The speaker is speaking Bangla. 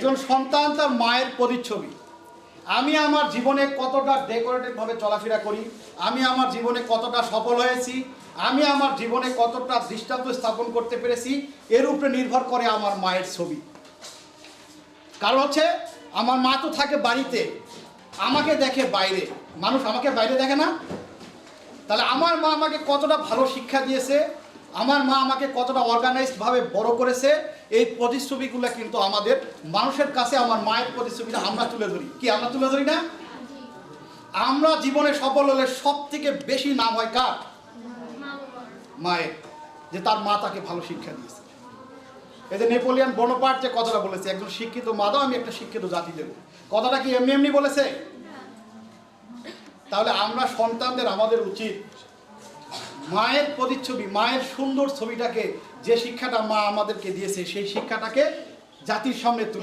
একজন সন্তান তার মায়ের প্রতিচ্ছবি। আমি আমার জীবনে কতটা ডেকোরেটিভভাবে চলাফেরা করি, আমি আমার জীবনে কতটা সফল হয়েছি, আমি আমার জীবনে কতটা দৃষ্টান্ত স্থাপন করতে পেরেছি, এর উপরে নির্ভর করে আমার মায়ের ছবি। কারণ হচ্ছে, আমার মা তো থাকে বাড়িতে, আমাকে দেখে বাইরে। মানুষ আমাকে বাইরে দেখে না। তাহলে আমার মা আমাকে কতটা ভালো শিক্ষা দিয়েছে আমার মা আমাকে কতটা অর্গানাইজডভাবে বড় করেছে, এই প্রতিচ্ছবিগুলো কিন্তু আমাদের মানুষের কাছে আমার মায়ের প্রতিচ্ছবিটা আমরা তুলে ধরি। কি আমরা তুলে ধরি না? আমরা জীবনে সফল হলে সব থেকে বেশি নাম হয় কার? মায়ের, যে তার মা তাকে ভালো শিক্ষা দিয়েছে। এই যে নেপোলিয়ান বনপাট যে কথাটা বলেছে, একজন শিক্ষিত মা, দাও আমি একটা শিক্ষিত জাতি দেবো। কথাটা কি এমনি এমনি বলেছে? তাহলে আমরা সন্তানদের আমাদের উচিত মায়ের প্রতিচ্ছবি, মায়ের সুন্দর ছবিটাকে যে শিক্ষাটা মা আমাদেরকে দিয়েছে, সেই শিক্ষাটাকে জাতির সামনে তুলে